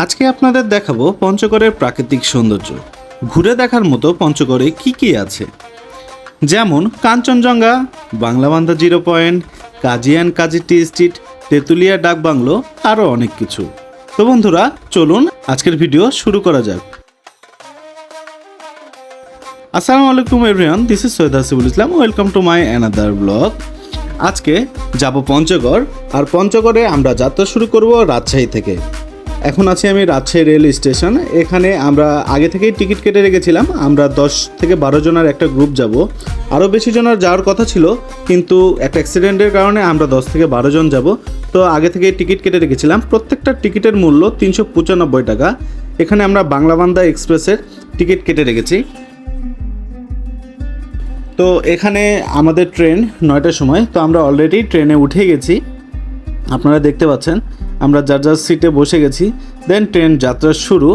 আজকে আপনাদের দেখাবো পঞ্চগড়ের প্রাকৃতিক সৌন্দর্য। ঘুরে দেখার মতো পঞ্চগড়ে কি কি আছে? যেমন, Kanchenjunga, Banglabandha zero point, Kazi and Kazi tea street, Tetulia dak bungalow, আরও অনেক কিছু। তো বন্ধুরা, চলুন আজকের ভিডিও শুরু করা যাক। আসসালামু আলাইকুম everyone this is Syed Hasibul Islam welcome to my another blog আজকে যাব পঞ্চগড়, আর পঞ্চগড়ে আমরা যাত্রা শুরু করব রাজশাহী থেকে। এখন আছি আমি রাজশাহী রেল স্টেশন। এখানে আমরা আগে থেকেই টিকিট কেটে রেখেছিলাম। আমরা দশ থেকে বারো জনের একটা গ্রুপ যাব। আরও বেশি জনের যাওয়ার কথা ছিল, কিন্তু একটা অ্যাক্সিডেন্টের কারণে আমরা দশ থেকে বারো জন যাব। তো আগে থেকে টিকিট কেটে রেখেছিলাম। প্রত্যেকটা টিকিটের মূল্য তিনশো পঁচানব্বই টাকা। এখানে আমরা বাংলাবান্ধা এক্সপ্রেসের টিকিট কেটে রেখেছি। তো এখানে আমাদের ট্রেন নয়টার সময়। তো আমরা অলরেডি ট্রেনে উঠে গেছি। আপনারা দেখতে পাচ্ছেন, আমরা যার যার সিটে বসে গেছি দেন ট্রেন যাত্রা শুরু।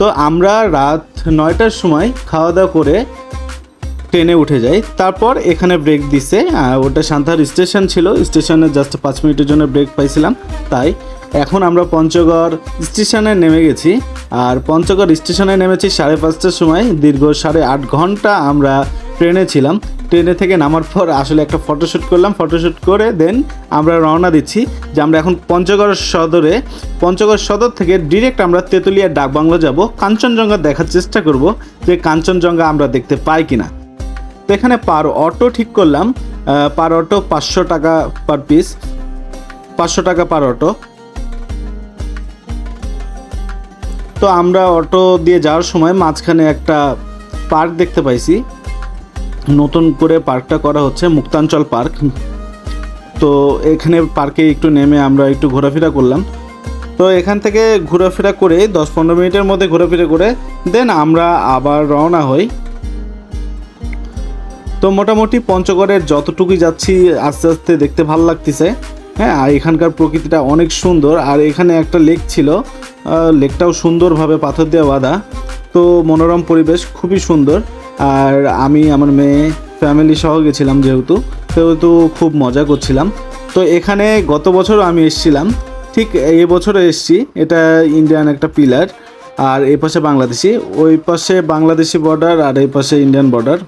তো আমরা রাত নয়টার সময় খাওয়া দাওয়া করে ট্রেনে উঠে যাই। তারপর এখানে ব্রেক দিছে ওটা সান্তাহার স্টেশন ছিল স্টেশনে জাস্ট পাঁচ মিনিটের জন্য ব্রেক পাইছিলাম, তাই। এখন আমরা পঞ্চগড় স্টেশনে নেমে গেছি, আর পঞ্চগড় স্টেশনে নেমেছি সাড়ে পাঁচটার সময়, দীর্ঘ সাড়ে আট ঘণ্টা আমরা ট্রেনে ছিলাম। ট্রেনে থেকে নামার পর আসলে একটা ফটোশ্যুট করলাম। ফটোশ্যুট করে দেন আমরা রওনা দিচ্ছি যে আমরা এখন পঞ্চগড় সদরে, পঞ্চগড় সদর থেকে ডিরেক্ট আমরা তেঁতুলিয়া ডাকবাংলো যাব। কাঞ্চনজঙ্ঘা দেখার চেষ্টা করব যে কাঞ্চনজঙ্ঘা আমরা দেখতে পাই কিনা। তো এখানে পার অটো ঠিক করলাম। পার অটো পাঁচশো টাকা পার পিস পাঁচশো টাকা পার অটো। তো আমরা অটো দিয়ে যাওয়ার সময় মাঝখানে একটা পার্ক দেখতে পাইছি। নতুন করে পার্কটা করা হচ্ছে, মুক্তাঞ্চল পার্ক। তো এখানে পার্কে একটু নেমে আমরা একটু ঘোরাফেরা করলাম। তো এখান থেকে ঘোরাফেরা করে দশ পনেরো মিনিটের মধ্যে ঘোরাফেরা করে দেন আমরা আবার রওনা হই। তো মোটামুটি পঞ্চগড়ের যতটুকুই যাচ্ছি আস্তে আস্তে দেখতে ভালো লাগতেছে। হ্যাঁ আর এখানকার প্রকৃতিটা অনেক সুন্দর। আর এখানে একটা লেক ছিল লেকটাও সুন্দরভাবে পাথর দিয়ে বাঁধা। তো মনোরম পরিবেশ, খুবই সুন্দর। আর আমি, আমার মেয়ে ফ্যামিলি সহ গেছিলাম যেহেতু, সেহেতু খুব মজা করছিলাম। তো এখানে গত বছর আমি এসেছিলাম। ঠিক এই বছরে এসেছি। এটা ইন্ডিয়ান একটা পিলার আর এই পাশে বাংলাদেশি। ওই পাশে বাংলাদেশি বর্ডার আর এই পাশে ইন্ডিয়ান বর্ডার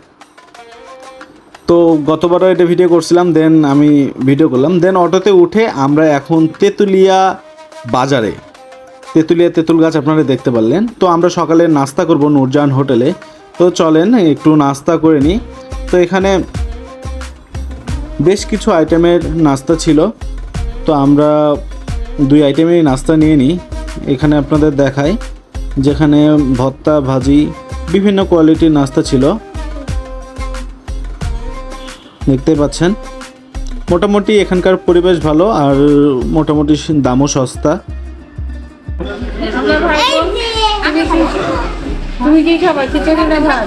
তো গতবারও এটা ভিডিও করছিলাম দেন আমি ভিডিও করলাম। দেন অটোতে উঠে আমরা এখন তেঁতুলিয়া বাজারে। তেঁতুলিয়া তেঁতুল গাছ আপনারা দেখতে পারলেন। তো আমরা সকালে নাস্তা করব নূরজাহান হোটেলে। তো চলেন, একটু নাস্তা করে নিই। তো এখানে বেশ কিছু আইটেমের নাস্তা ছিল। তো আমরা দুই আইটেমেরই নাস্তা নিয়ে নিই। এখানে আপনাদের দেখাই, যেখানে ভর্তা, ভাজি, বিভিন্ন কোয়ালিটির নাস্তা ছিল। দেখতে পাচ্ছেন, মোটামুটি এখানকার পরিবেশ ভালো আর মোটামুটি দামও সস্তা। তুমি কি খাবার খিচুড়ি না ভাত?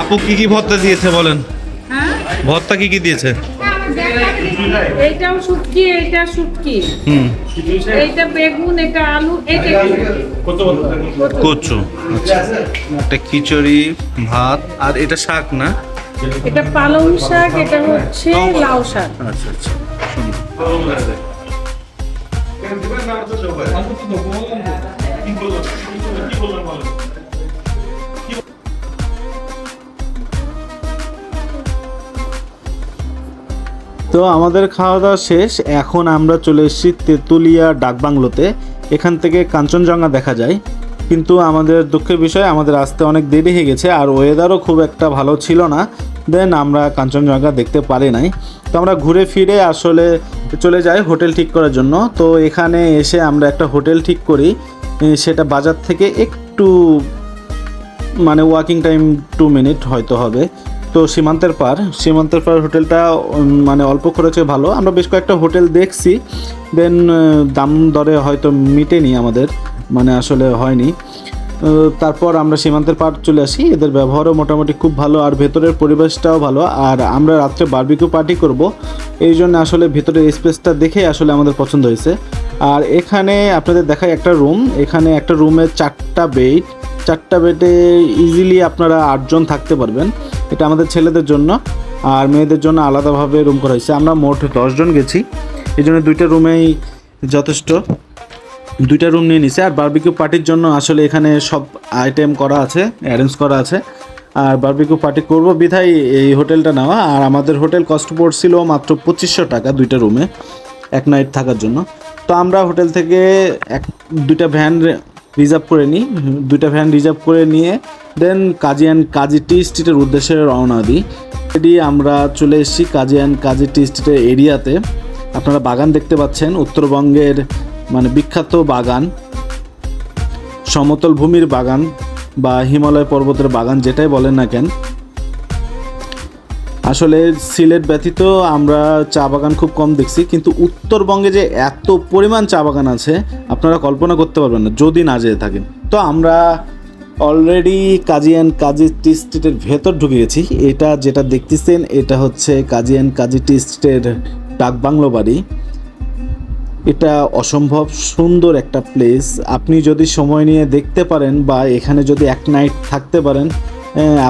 আপু কি কি ভর্তা দিয়েছে বলেন? হ্যাঁ? ভর্তা কি কি দিয়েছে? এইটাও শুটকি এইটা শুটকি। হুম। এইটা বেগুন এটা আলু এইটা কচু। আচ্ছা। একটা খিচুড়ি ভাত আর এটা শাক না? এটা পালং শাক এটা হচ্ছে লাউ শাক। আচ্ছা আচ্ছা। তো আমাদের খাওয়া দাওয়া শেষ। এখন আমরা চলে এসেছি তেঁতুলিয়া ডাকবাংলোতে। এখান থেকে কাঞ্চনজঙ্ঘা দেখা যায়। কিন্তু আমাদের দুঃখের বিষয়, আমাদের আসতে অনেক দেরি হয়ে গেছে আর ওয়েদারও খুব একটা ভালো ছিল না। দেন আমরা কাঞ্চনজঙ্ঘা দেখতে পারি নাই। তো আমরা ঘুরে ফিরে আসলে চলে যাই হোটেল ঠিক করার জন্য। তো এখানে এসে আমরা একটা হোটেল ঠিক করি। সেটা বাজার থেকে একটু মানে ওয়াকিং টাইম টু মিনিট হয়তো হবে। তো সীমান্তের পার সীমান্তের পার হোটেলটা মানে অল্প খরচে ভালো। আমরা বেশ কয়েকটা হোটেল দেখছি। দেন দাম দরে হয়তো মিটেনি আমাদের মানে আসলে হয়নি। তারপর আমরা সীমান্তের পার চলে আসি। এদের ব্যবহারও মোটামুটি খুব ভালো, আর ভেতরের পরিবেশটাও ভালো। আর আমরা রাত্রে বারবিকিউ পার্টি করব। এই জন্য আসলে ভেতরের স্পেসটা দেখে আসলে আমাদের পছন্দ হয়েছে। আর এখানে আপনাদের দেখায় একটা রুম এখানে একটা রুমে চারটা বেড চারটা বেডে ইজিলি আপনারা আটজন থাকতে পারবেন। এটা আমাদের ছেলেদের জন্য আর মেয়েদের জন্য আলাদাভাবে রুম করা হয়েছে। আমরা মোট দশজন গেছি। এই জন্য দুইটা রুমেই যথেষ্ট। দুইটা রুম নিয়ে নিছে। আর বার্বিকিউ পার্টির জন্য আসলে এখানে সব আইটেম করা আছে অ্যারেঞ্জ করা আছে। আর বারবিকিউ পার্টি করব বিধায় এই হোটেলটা নেওয়া। আর আমাদের হোটেল কস্ট পড়ছিল মাত্র পঁচিশশো টাকা দুইটা রুমে এক নাইট থাকার জন্য। তো আমরা হোটেল থেকে এক, দুইটা ভ্যান রিজার্ভ করে নিই। দুইটা ভ্যান রিজার্ভ করে নিয়ে দেন কাজী অ্যান্ড কাজী টি স্ট্রিটের উদ্দেশ্যে রওনা দিই। এটি আমরা চলে এসেছি কাজী অ্যান্ড কাজী টি স্ট্রিটের এরিয়াতে আপনারা বাগান দেখতে পাচ্ছেন, উত্তরবঙ্গের মানে বিখ্যাত বাগান। সমতল ভূমির বাগান বা হিমালয় পর্বতের বাগান যেটাই বলেন না কেন আসলে সিলেট ব্যতীত আমরা চা বাগান খুব কম দেখছি, কিন্তু উত্তরবঙ্গে যে এত পরিমাণ চা বাগান আছে, আপনারা কল্পনা করতে পারবেন না, যদি না যেয়ে থাকেন। তো আমরা অলরেডি কাজী অ্যান্ড কাজী টি স্ট্রিটের ভেতর ঢুকে গেছি। এটা যেটা দেখতেছেন, এটা হচ্ছে কাজী অ্যান্ড কাজী টি স্ট্রিটের ডাকবাংলো বাড়ি। এটা অসম্ভব সুন্দর একটা প্লেস আপনি যদি সময় নিয়ে দেখতে পারেন বা এখানে যদি এক নাইট থাকতে পারেন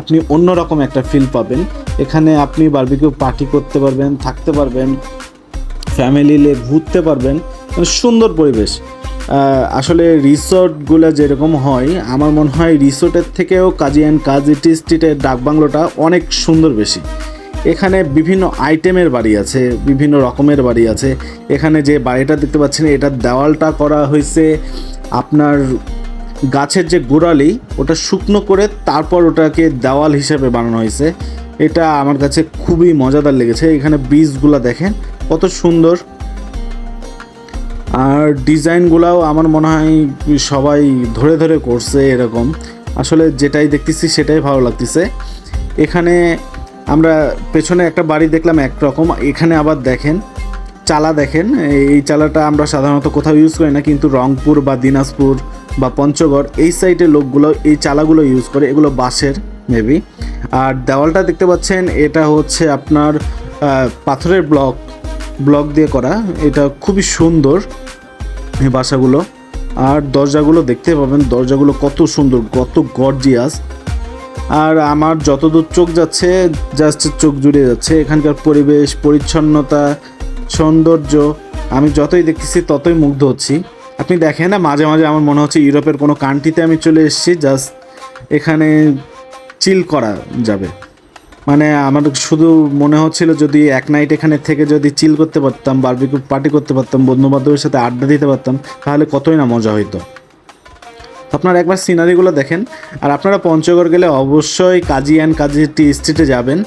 আপনি অন্যরকম একটা ফিল পাবেন। এখানে আপনি বারবিকিউ পার্টি করতে পারবেন, থাকতে পারবেন ফ্যামিলি নিয়ে ঘুরতে পারবেন মানে সুন্দর পরিবেশ। আসলে রিসোর্টগুলো যেরকম হয়, আমার মনে হয় রিসোর্টের থেকেও কাজী অ্যান্ড কাজী টি স্ট্রিটের ডাকবাংলোটা অনেক সুন্দর বেশি। এখানে বিভিন্ন আইটেমের বাড়ি আছে, বিভিন্ন রকমের বাড়ি আছে। এখানে যে বাড়িটা দেখতে পাচ্ছেন, এটার দেওয়ালটা করা হয়েছে। আপনার গাছের যে গোড়ালি, ওটা শুকনো করে তারপর ওটাকে দেওয়াল হিসেবে বানানো হয়েছে। এটা আমার কাছে খুবই মজাদার লেগেছে। এখানে বীজগুলো দেখেন, কত সুন্দর। আর ডিজাইনগুলাও আমার মনে হয় সবাই ধরে ধরে করছে এরকম। আসলে যেটাই দেখতেছি, সেটাই ভালো লাগতেছে। এখানে আমরা পেছনে একটা বাড়ি দেখলাম একরকম। এখানে আবার দেখেন, চালা দেখেন। এই চালাটা আমরা সাধারণত কোথাও ইউজ করি না, কিন্তু রংপুর বা দিনাজপুর বা পঞ্চগড়, এই সাইডের লোকগুলো, এই চালাগুলো ইউজ করে, এগুলো বাঁশের মেবি আর দেওয়ালটা দেখতে পাচ্ছেন, এটা হচ্ছে আপনার পাথরের ব্লক ব্লক দিয়ে করা। এটা খুবই সুন্দর এই বাসাগুলো। আর দরজাগুলো দেখতে পাবেন, দরজাগুলো কত সুন্দর, কত গর্জিয়াস আর আমার যতদূর চোখ যাচ্ছে জাস্ট চোখ জুড়ে যাচ্ছে। এখানকার পরিবেশ, পরিচ্ছন্নতা, সৌন্দর্য, আমি যতই দেখতেছি, ততই মুগ্ধ হচ্ছি। আপনি দেখেন না, মাঝে মাঝে আমার মনে হচ্ছে ইউরোপের কোনো কান্ট্রিতে আমি চলে এসেছি জাস্ট এখানে চিল করা যাবে। মানে আমার শুধু মনে হচ্ছিল যদি এক নাইট এখানে থেকে যদি চিল করতে পারতাম বারবিকিউ পার্টি করতে পারতাম বন্ধু বান্ধবের সাথে আড্ডা দিতে পারতাম, তাহলে কতই না মজা হইতো। আপনারা একবার সিনারিগুলো দেখেন, আর আপনারা পঞ্চগড় গেলে অবশ্যই কাজী অ্যান্ড কাজী টি স্ট্রিটে যাবেন।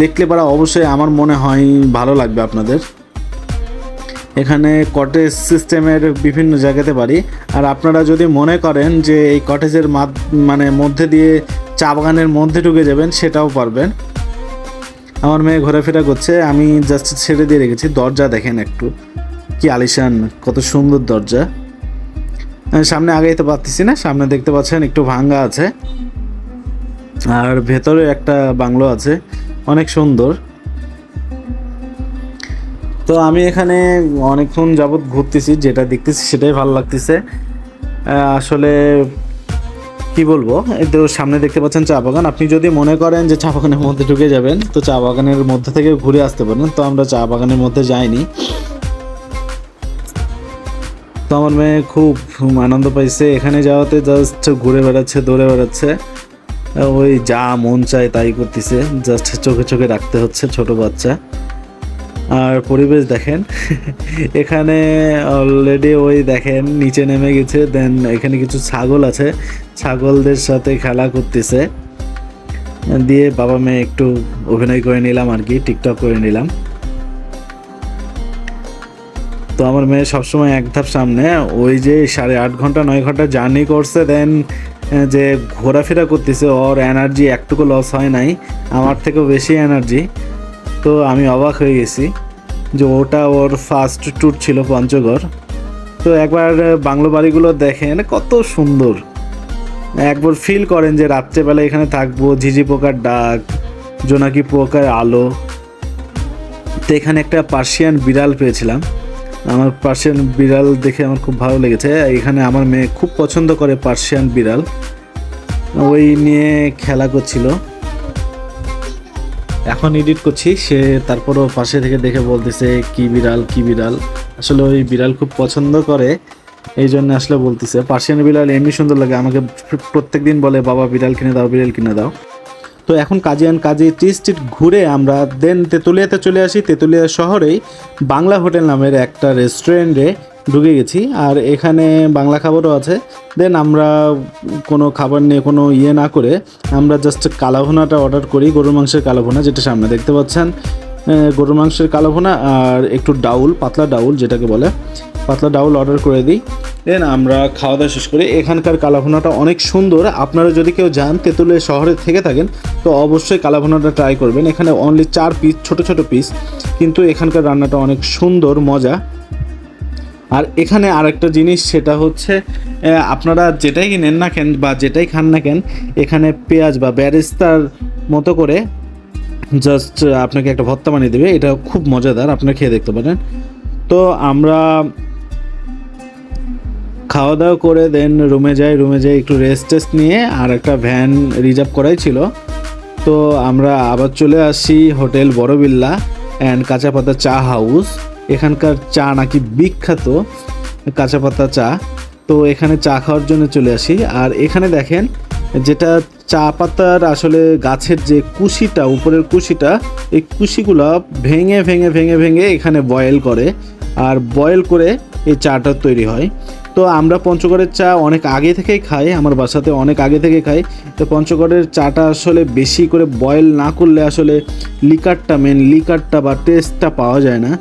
দেখলে পারা অবশ্যই আমার মনে হয় ভালো লাগবে আপনাদের। এখানে কটেজ সিস্টেমের বিভিন্ন জায়গাতে পারি আর আপনারা যদি মনে করেন যে এই কটেজের মানে মধ্যে দিয়ে চা বাগানের মধ্যে ঢুকে যাবেন, সেটাও পারবেন। আমার মেয়ে ঘোরাফেরা করছে, আমি জাস্ট ছেড়ে দিয়ে রেখেছি। দরজা দেখেন একটু। কি আলিশান, কত সুন্দর দরজা। সামনে আগাইতে পারতেছি না, সামনে দেখতে পাচ্ছেন একটু ভাঙ্গা আছে। আর ভেতরে একটা বাংলো আছে, অনেক সুন্দর। তো আমি এখানে অনেকক্ষণ যাবৎ ঘুরতেছি, যেটা দেখতেছি সেটাই ভালো লাগতেছে। আসলে কি বলব তো সামনে দেখতে পাচ্ছেন চা বাগান। আপনি যদি মনে করেন যে চা বাগানের মধ্যে ঢুকে যাবেন, তো চা বাগানের মধ্যে থেকে ঘুরে আসতে পারেন তো আমরা চা বাগানের মধ্যে যাইনি। তো আমার মেয়ে খুব আনন্দ পাইছে। এখানে যাওয়াতে জাস্ট ঘুরে বেড়াচ্ছে, দৌড়ে বেড়াচ্ছে। ওই যা মন চায় তাই করতেছে। জাস্ট চোখে চোখে রাখতে হচ্ছে ছোট বাচ্চা। আর পরিবেশ দেখেন। এখানে অলরেডি ওই দেখেন, নিচে নেমে গেছে দেন এখানে কিছু ছাগল আছে। ছাগলদের সাথে খেলা করতেছে। দিয়ে বাবা মেয়ে একটু অভিনয় করে নিলাম আর কি টিকটক করে নিলাম। তো আমার মেয়ে সবসময় এক ধাপ সামনে, ওই যে সাড়ে আট ঘণ্টা, নয় ঘণ্টা জার্নি করছে দেন যে ঘোরাফেরা করতেছে, ওর এনার্জি একটুকু লস হয় নাই। আমার থেকেও বেশি এনার্জি তো আমি অবাক হয়ে গেছি যে ওটা ওর ফার্স্ট ট্যুর ছিল পঞ্চগড়। তো একবার বাংলো বাড়িগুলো দেখেন, কত সুন্দর। একবার ফিল করেন যে রাত্রেবেলা এখানে থাকব, ঝিঝি পোকার ডাক, জোনাকি পোকার আলো। তো এখানে একটা পার্সিয়ান বিড়াল পেয়েছিলাম। আমার পার্সিয়ান বিড়াল দেখে আমার খুব ভালো লেগেছে। এখানে আমার মেয়ে খুব পছন্দ করে পার্সিয়ান বিড়াল। ওই নিয়ে খেলা করছিল। এখন এডিট করছি, সে তারপরও পাশে থেকে দেখে বলতেছে, কি বিড়াল কি বিড়াল? আসলে ওই বিড়াল খুব পছন্দ করে এই জন্য আসলে বলতেছে, পার্সিয়ান বিড়াল এমনি সুন্দর লাগে, আমাকে প্রত্যেক দিন বলে, বাবা, বিড়াল কিনে দাও, বিড়াল কিনে দাও। তো এখন কাজী অ্যান্ড কাজী স্ট্রিট ঘুরে আমরা দেন তেঁতুলিয়াতে চলে আসি। তেঁতুলিয়া শহরেই বাংলা হোটেল নামের একটা রেস্টুরেন্টে ঢুকে গেছি। আর এখানে বাংলা খাবারও আছে। দেন আমরা কোনো খাবার নিয়ে কোনো ইয়ে না করে আমরা জাস্ট কালাভোনাটা অর্ডার করি, গরুর মাংসের কালাভোনা যেটা সামনে দেখতে পাচ্ছেন। গরুর মাংসের কালাভুনা আর একটু ডাউল, পাতলা ডাউল যেটাকে বলে, পাতলা ডাউল অর্ডার করে দিই। দেন আমরা খাওয়া দাওয়া শেষ করি। এখানকার কালাভুনাটা অনেক সুন্দর। আপনারা যদি কেউ যান তেঁতুলিয়া শহরে থেকে থাকেন, তো অবশ্যই কালাভোনাটা ট্রাই করবেন। এখানে অনলি চার পিস ছোট ছোট পিস কিন্তু এখানকার রান্নাটা অনেক সুন্দর, মজা। আর এখানে আরেকটা জিনিস, সেটা হচ্ছে আপনারা যেটাই কিনেন না কেন বা যেটাই খান না কেন, এখানে পেঁয়াজ বা ব্যারেস্তার মতো করে জাস্ট আপনাকে একটা ভর্তা বানিয়ে দেবে। এটা খুব মজাদার, আপনারা খেয়ে দেখতে পারেন। তো আমরা খাওয়া দাওয়া করে দেন রুমে যাই রুমে যাই একটু রেস্ট টেস্ট নিয়ে আর একটা ভ্যান রিজার্ভ করাই ছিল। তো আমরা আবার চলে আসি হোটেল বড়বিল্লা অ্যান্ড কাঁচা পাতা চা হাউস এখানকার চা নাকি বিখ্যাত কাঁচা পাতা চা। তো এখানে চা খাওয়ার জন্য চলে আসি। আর এখানে দেখেন, যেটা চা পাতার আসলে গাছের যে কুশিটা, উপরের কুশিটা, এই কুশিগুলো ভেঙে ভেঙে ভেঙে ভেঙে এখানে বয়েল করে। আর বয়েল করে এই চাটা তৈরি হয়। তো আমরা পঞ্চগড়ের চা অনেক আগে থেকেই খাই, আমার বাসাতে অনেক আগে থেকে খাই। তো পঞ্চগড়ের চাটা আসলে বেশি করে বয়েল না করলে আসলে লিকারটা মেন লিকারটা বা টেস্টটা পাওয়া যায় না।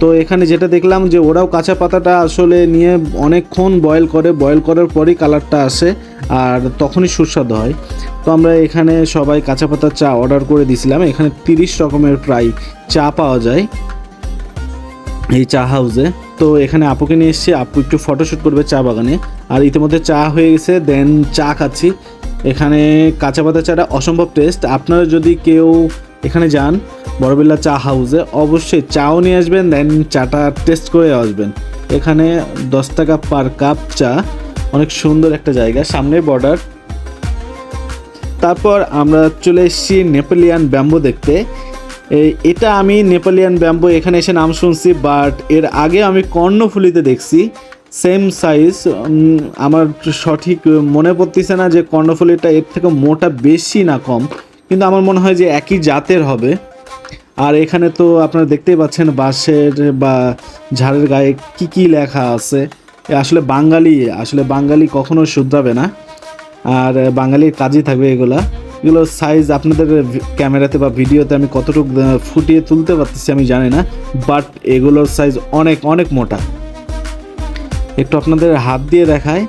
তো এখানে যেটা দেখলাম যে ওরাও কাঁচা পাতাটা আসলে নিয়ে অনেকক্ষণ বয়েল করে বয়েল করার পরই কালারটা আসে আর তখনই সুস্বাদু হয়। তো আমরা এখানে সবাই কাঁচা পাতার চা অর্ডার করে দিয়েছিলাম এখানে তিরিশ রকমের প্রায় চা পাওয়া যায় এই চা হাউসে তো এখানে আপুকে নিয়ে এসেছি। আপু একটু ফটোশ্যুট করবে চা বাগানে। আর ইতিমধ্যে চা হয়ে গেছে দেন চা খাচ্ছি। এখানে কাঁচা পাতা চাটা অসম্ভব টেস্ট আপনারা যদি কেউ এখানে যান বড়বিল্লা চা হাউসে। অবশ্যই চাও নিয়ে আসবেন, দেন চাটা টেস্ট করে আসবেন। এখানে দশ টাকা পার কাপ চা। অনেক সুন্দর একটা জায়গা, সামনে বর্ডার তারপর আমরা চলে এসেছি নেপালিয়ান ব্যাম্বো দেখতে। এটা আমি নেপালিয়ান ব্যাম্বো, এখানে এসে নাম শুনছি বাট এর আগে আমি কর্ণফুলিতে দেখছি সেম সাইজ আমার সঠিক মনে পড়তেছে না যে কর্ণফুলিটা এর থেকে মোটা বেশি না কম। কিন্তু আমার মনে হয় যে একই জাতের হবে। আর এখানে তো আপনারা দেখতেই পাচ্ছেন বাঁশের বা ঝাড়ের গায়ে কি কি লেখা আছে। আসলে বাঙালি আসলে বাঙালি কখনো শুধরাবে না। আর বাঙালির কাজই থাকবে এগুলা। এগুলো সাইজ আপনাদের ক্যামেরাতে বা ভিডিওতে আমি কতটুকু ফুটিয়ে তুলতে পারতেছি আমি জানি না। বাট এগুলোর সাইজ অনেক অনেক মোটা। একটু আপনাদের হাত দিয়ে দেখায়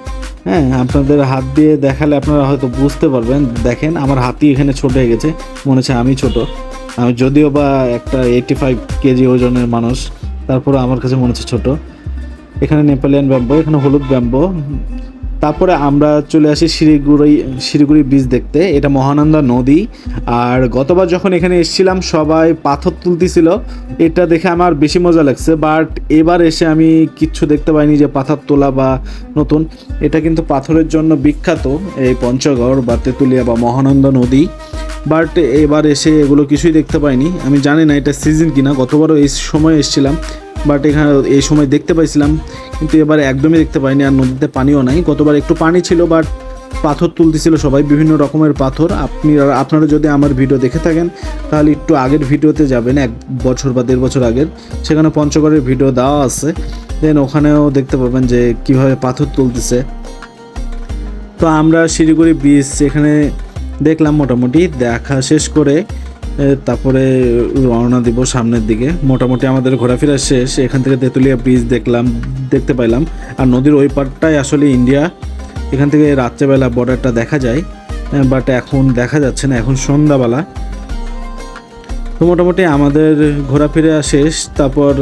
হ্যাঁ আপনাদের হাত দিয়ে দেখালে আপনারা হয়তো বুঝতে পারবেন। দেখেন, আমার হাতই এখানে ছোট হয়ে গেছে। মনে হচ্ছে আমি ছোট। আমি যদিও বা একটা এইটি ফাইভ কেজি ওজনের মানুষ তারপরে আমার কাছে মনে হচ্ছে ছোটো। এখানে নেপালিয়ান ব্যাম্বো, এখানে হলুদ ব্যাম্বো। তারপরে আমরা চলে আসি শিলিগুড়ি শিলিগুড়ি বীজ দেখতে। এটা মহানন্দা নদী। আর গতবার যখন এখানে এসেছিলাম, সবাই পাথর তুলতেছিল। এটা দেখে আমার বেশি মজা লাগছে। বাট এবার এসে আমি কিচ্ছু দেখতে পাইনি যে পাথর তোলা বা নতুন। এটা কিন্তু পাথরের জন্য বিখ্যাত এই পঞ্চগড় বা তেঁতুলিয়া বা মহানন্দা নদী। বাট এবার এসে এগুলো কিছুই দেখতে পাইনি। আমি জানি না এটা সিজন কিনা। গতবারও এই সময় এসেছিলাম। বাট এখানে এই সময় দেখতে পাইছিলাম, কিন্তু এবার একদমই দেখতে পাইনি, আর নদীতে পানিও নাই। গতবার একটু পানি ছিল বাট পাথর তুলতেছিল সবাই, বিভিন্ন রকমের পাথর। আপনি আপনারা যদি আমার ভিডিও দেখে থাকেন, তাহলে একটু আগের ভিডিওতে যাবেন, এক বছর বা দেড় বছর আগের। সেখানে পঞ্চগড়ের ভিডিও দেওয়া আছে। দেন ওখানেও দেখতে পাবেন যে কীভাবে পাথর তুলতেছে। তো আমরা শিলিগুড়ি বিচ এখানে দেখলাম মোটামুটি, দেখা শেষ করে তারপরে রওনা দিব সামনের দিকে। মোটামুটি আমাদের ঘোরাফেরা শেষ। এখান থেকে তেঁতুলিয়া ব্রিজ দেখলাম, দেখতে পাইলাম। আর নদীর ওই পারটাই আসলে ইন্ডিয়া এখান থেকে রাত্রেবেলা বর্ডারটা দেখা যায় বাট এখন দেখা যাচ্ছে না। এখন সন্ধ্যাবেলা। তো মোটামুটি আমাদের ঘোরাফেরা শেষ। তারপর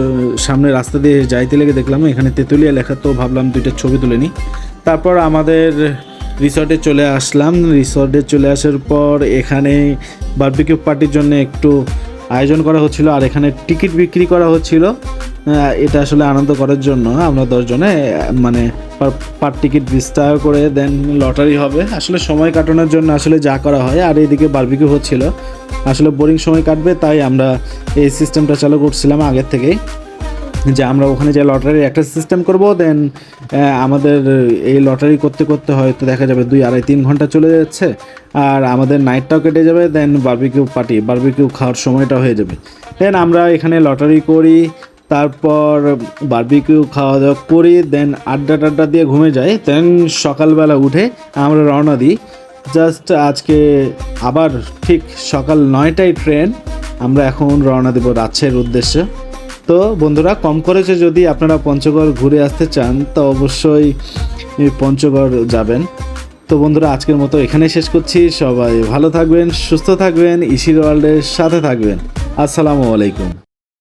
সামনে রাস্তা দিয়ে যাইতে লেগে দেখলাম, এখানে তেঁতুলিয়া লেখা, তো ভাবলাম দুইটা ছবি তুলে নিই। তারপর আমাদের রিসর্টে চলে আসলাম। রিসর্টে চলে আসার পর এখানে বারবিকিউ পার্টির জন্য একটু আয়োজন করা হচ্ছিল আর এখানে টিকিট বিক্রি করা হচ্ছিল। এটা আসলে আনন্দ করার জন্য। আমরা দশজনে মানে পার টিকিট টাকা করে দেন লটারি হবে। আসলে সময় কাটানোর জন্য আসলে যা করা হয় আর এইদিকে বারবিকিউ হচ্ছিল। আসলে বোরিং সময় কাটবে, তাই আমরা এই সিস্টেমটা চালু করছিলাম আগের থেকেই। যে আমরা ওখানে যে লটারির একটা সিস্টেম করব দেন আমাদের এই লটারি করতে করতে হয়তো দেখা যাবে দুই আড়াই তিন ঘণ্টা চলে যাচ্ছে, আর আমাদের নাইটটাও কেটে যাবে দেন বার্বিকিউ পার্টি বার্বিকিউ খাওয়ার সময়টা হয়ে যাবে। দেন আমরা এখানে লটারি করি, তারপর বার্বিকিউ খাওয়া দাওয়া করি দেন আড্ডা টাড্ডা দিয়ে ঘুমে যাই দেন সকালবেলা উঠে আমরা রওনা দিই। জাস্ট আজকে আবার ঠিক সকাল নয়টায় ট্রেন আমরা এখন রওনা দেব রাজশাহীর উদ্দেশ্যে। তো বন্ধুরা, কম করেছে যদি আপনারা পঞ্চগড় ঘুরে আসতে চান, তো অবশ্যই পঞ্চগড় যাবেন। তো বন্ধুরা, আজকের মতো এখানে শেষ করছি। সবাই ভালো থাকবেন, সুস্থ থাকবেন ইসির ওয়ার্ল্ডের সাথে থাকবেন। আসসালামু আলাইকুম।